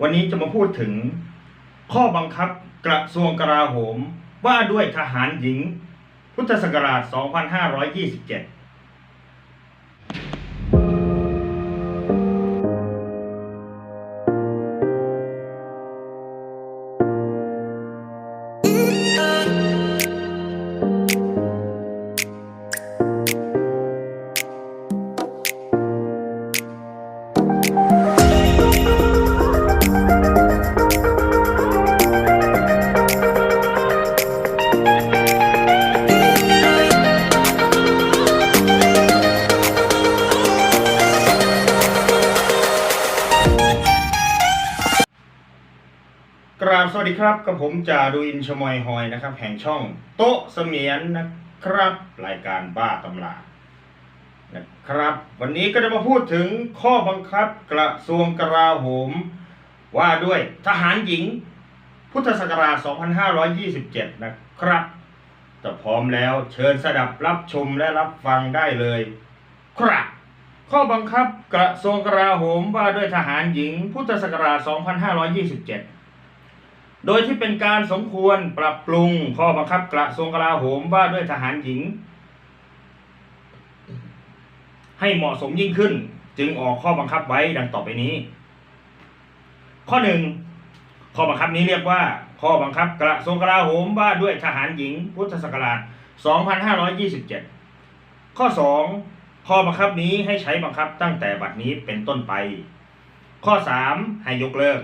วันนี้จะมาพูดถึง ข้อบังคับกระทรวงกลาโหมว่าด้วยทหารหญิง พุทธศักราช 2527 ดีครับกับผมจ่าดุอินชมอยฮอยนะครับ แห่งช่องโต๊ะเสมียนนะครับ รายการบ้าตำรานะครับ วันนี้ก็จะมาพูดถึงข้อบังคับกระทรวงกลาโหม ว่าด้วยทหารหญิง พุทธศักราช 2527 นะครับถ้าพร้อมแล้วเชิญสดับรับชมและรับฟังได้เลย ครับข้อบังคับกระทรวงกลาโหมว่าด้วยทหารหญิง พุทธศักราช 2527 โดยที่เป็นการสมควรปรับปรุงข้อบังคับกระทรวงกลาโหมว่าด้วยทหารหญิง ให้เหมาะสมยิ่งขึ้น จึงออกข้อบังคับไว้ดังต่อไปนี้ ข้อหนึ่งข้อบังคับนี้เรียกว่า ข้อบังคับกระทรวงกลาโหมว่าด้วยทหารหญิง พุทธศักราช 2527 ข้อ 2 ข้อบังคับนี้ให้ใช้บังคับตั้งแต่บัดนี้เป็นต้นไป ข้อ 3 ให้ยกเลิก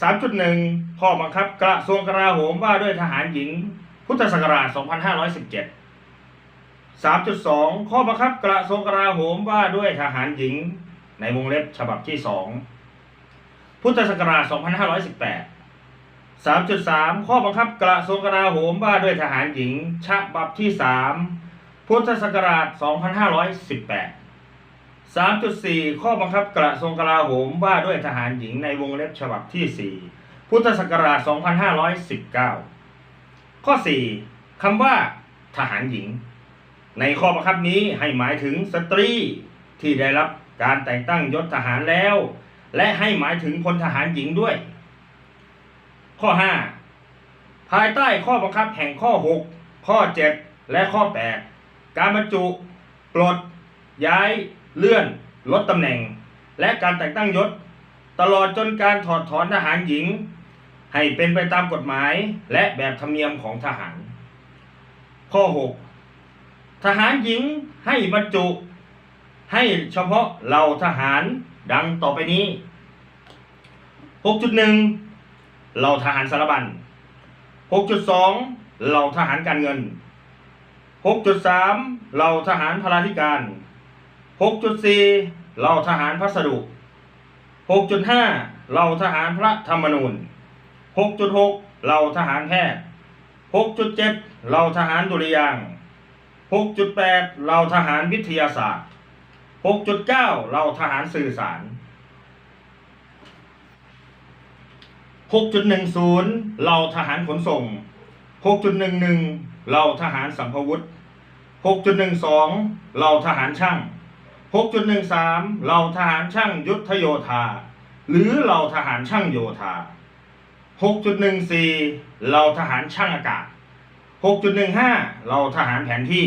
3.1 ข้อบังคับกระทรวงกลาโหมว่าด้วยทหารหญิง พุทธศักราช 2517 3.2 ข้อบังคับกระทรวงกลาโหมว่าด้วยทหารหญิง ในวงเล็บฉบับที่ 2 พุทธศักราช 2518 3.3 ข้อบังคับกระทรวงกลาโหมว่าด้วยทหารหญิง ฉบับที่ 3 พุทธศักราช 2518 3.4 ข้อบังคับกระทรวงกลาโหมว่าด้วยทหารหญิงในวงเล็บฉบับที่ 4 พุทธศักราช 2519 ข้อ 4 คำว่าทหารหญิง ในข้อบังคับนี้ให้หมายถึงสตรีที่ได้รับการแต่งตั้งยศทหารแล้ว และให้หมายถึงพลทหารหญิงด้วย ข้อ 5 ภายใต้ข้อบังคับแห่งข้อ 6 ข้อ 7 และข้อ 8 การบรรจุปลดย้าย เลื่อน ลดตำแหน่ง และการแต่งตั้งยศ ตลอดจนการถอดถอนทหารหญิง ให้เป็นไปตามกฎหมายและแบบธรรมเนียมของทหาร ข้อ 6 ทหารหญิงให้บรรจุ ให้เฉพาะเหล่าทหารดังต่อไปนี้ 6.1 เหล่าทหารสารบัญ 6.2 เหล่าทหารการเงิน 6.3 เหล่าทหารพลาธิการ 6.4เหล่าทหารพัสดุ 6.5เหล่าทหารพระธรรมนูญ 6.6เหล่าทหารแพทย์ 6.7เหล่าทหารดุริยาง 6.8เหล่าทหารวิทยาศาสตร์ 6.9เหล่าทหารสื่อสาร 6.10เหล่าทหารขนส่ง 6.11เหล่าทหารสัมภวุธ6.12เหล่าทหารช่าง 6.13 เหล่าทหารช่างยุทธโยธา หรือเหล่าทหารช่างโยธา 6.14 เหล่าทหารช่างอากาศ 6.15 เหล่าทหารแผนที่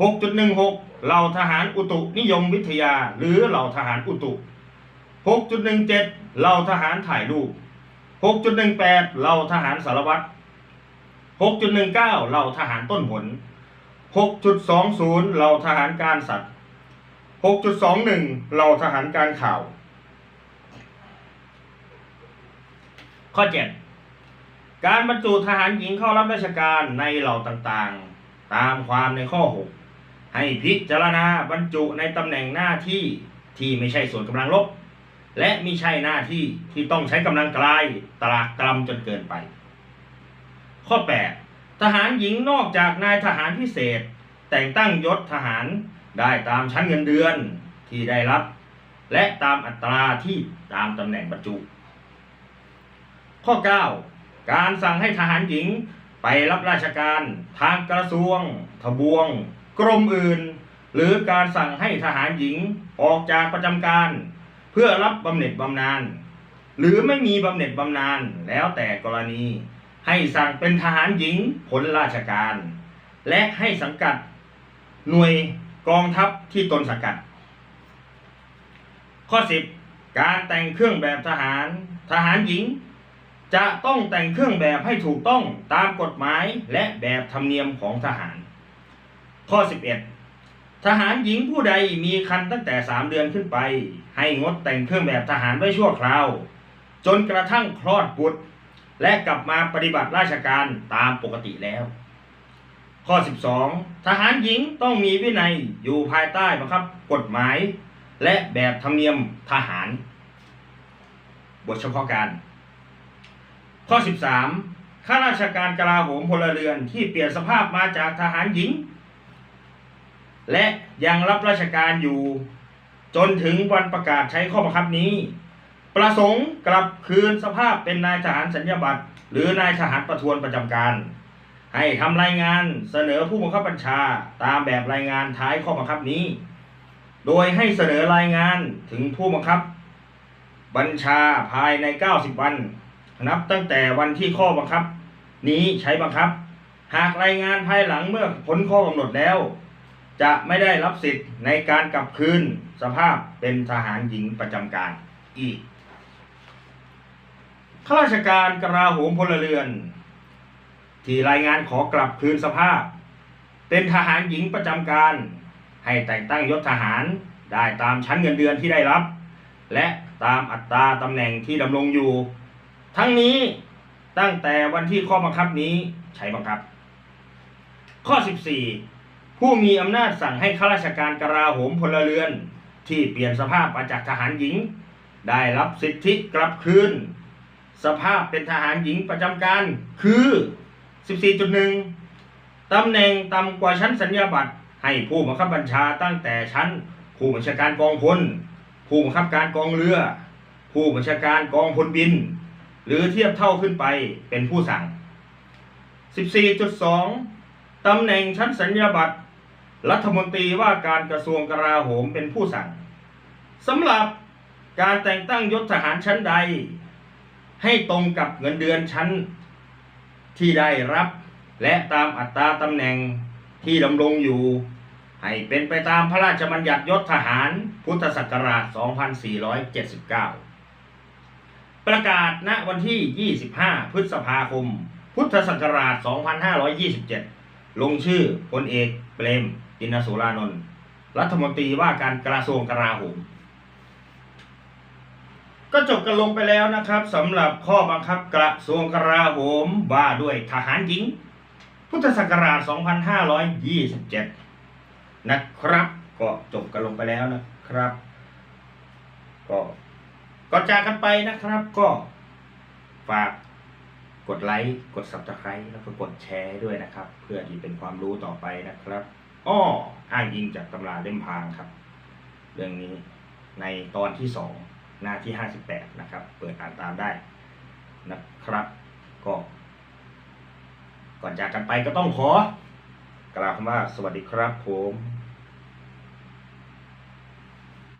6.16 เหล่าทหารอุตุนิยมวิทยา หรือเหล่าทหารอุตุ 6.17 เหล่าทหารถ่ายรูป 6.18 เหล่าทหารสารวัตร 6.19 เหล่าทหารต้นหน 6.20 เหล่าทหารการสัตว์ 6.21เหล่าทหารการข่าว ข้อ 7 การบรรจุทหารหญิงเข้ารับราชการในเหล่าต่างๆ ตามความในข้อ 6 ให้พิจารณาบรรจุในตำแหน่งหน้าที่ที่ไม่ใช่ส่วนกำลังรบและมิใช่หน้าที่ที่ต้องใช้กำลังกลายตรากตรำจนเกินไป ข้อ 8 ทหารหญิงนอกจากนายทหารพิเศษ แต่งตั้งยศทหาร ได้ตามชั้นเงินเดือนที่ได้รับ และตามอัตราที่ตามตำแหน่งบรรจุ ข้อ 9 การสั่งให้ทหารหญิงไปรับราชการทางกระทรวง ทบวง กรมอื่น หรือการสั่งให้ทหารหญิงออกจากประจำการ เพื่อรับบำเหน็จบำนาญหรือไม่มีบำเหน็จบำนาญแล้วแต่กรณี ให้สั่งเป็นทหารหญิงผลราชการ และให้สังกัดหน่วย กองทัพที่ตนสังกัด ข้อ 10 การแต่งเครื่องแบบทหาร ทหารหญิง จะต้องแต่งเครื่องแบบให้ถูกต้องตามกฎหมายและแบบธรรมเนียมของทหาร ข้อ 11 ทหารหญิงผู้ใดมีคันตั้งแต่ 3 เดือนขึ้นไป ให้งดแต่งเครื่องแบบทหารไว้ชั่วคราว จนกระทั่งคลอดบุตร และกลับมาปฏิบัติราชการตามปกติแล้ว ข้อ 12 ทหารหญิงต้องมีวินัยอยู่ภายใต้บังคับกฎหมาย และแบบธรรมเนียมทหาร บทเฉพาะการ ข้อ 13 ข้าราชการกลาโหมพลเรือนที่เปลี่ยนสภาพมาจากทหารหญิง และยังรับราชการอยู่จนถึงวันประกาศใช้ข้อบังคับนี้ ประสงค์กลับคืนสภาพเป็นนายทหารสัญญาบัตรหรือนายทหารประทวนประจำการ ให้ทำรายงานเสนอผู้บังคับบัญชาตามแบบรายงานท้ายข้อบังคับนี้ โดยให้เสนอรายงานถึงผู้บังคับ บัญชาภายใน 90 วัน นับตั้งแต่วันที่ข้อบังคับ นี้ใช้บังคับ หากรายงานภายหลังเมื่อพ้นข้อกำหนดแล้ว จะไม่ได้รับสิทธิ์ในการกลับคืนสภาพเป็นทหารหญิงประจำการอีกข้าราชการกระลาโหมพลเรือน ที่รายงานขอกลับคืนสภาพ เป็นทหารหญิงประจำการ ให้แต่งตั้งยศทหารได้ตามชั้นเงินเดือนที่ได้รับ และตามอัตราตำแหน่งที่ดำรงอยู่ ทั้งนี้ตั้งแต่วันที่ข้อบังคับนี้ใช้บังคับ ข้อ 14 ผู้มีอำนาจสั่งให้ข้าราชการกราโหมพลเรือน ที่เปลี่ยนสภาพมาจากทหารหญิง ได้รับสิทธิกลับคืน สภาพเป็นทหารหญิงประจำการคือ 14.1 ตำแหน่งต่ำกว่าชั้นสัญญาบัตร ให้ผู้บังคับบัญชาตั้งแต่ชั้น ผู้บัญชาการกองพล ผู้บังคับการกองเรือ ผู้บัญชาการกองพลบิน หรือเทียบเท่าขึ้นไปเป็นผู้สั่ง 14.2 ตำแหน่งชั้นสัญญาบัตร รัฐมนตรีว่าการกระทรวงกลาโหมเป็นผู้สั่งสำหรับการแต่งตั้งยศทหารชั้นใด ให้ตรงกับเงินเดือนชั้น ที่ได้รับ และตามอัตราตำแหน่งที่ดำรงอยู่ ให้เป็นไปตามพระราชบัญญัติยศทหารพุทธศักราช 2479 ประกาศณวันที่ 25 พฤษภาคม พุทธศักราช 2527 ลงชื่อพลเอกเปรมตินสุรานนท์รัฐมนตรีว่าการกระทรวงกลาโหม ก็จบกันลงไปแล้วนะครับสำหรับข้อบังคับกระทรวงกลาโหมว่าด้วยทหารหญิง พุทธศักราช 2527 นะครับ ก็จบกันลงไปแล้วนะครับ ก็ก่อนจากกันไปนะครับก็ฝากกดไลค์กด subscribe แล้วก็กดแชร์ด้วยนะครับ เพื่อที่เป็นความรู้ต่อไปนะครับอ้ออ้างยิงจากตำราเล่มพางครับ เรื่องนี้ในตอนที่สอง หน้าที่ 58 นะครับ เปิดอ่านตามได้นะครับ ก็ ก่อนจากกันไปก็ต้องขอกล่าวคำว่าสวัสดีครับผม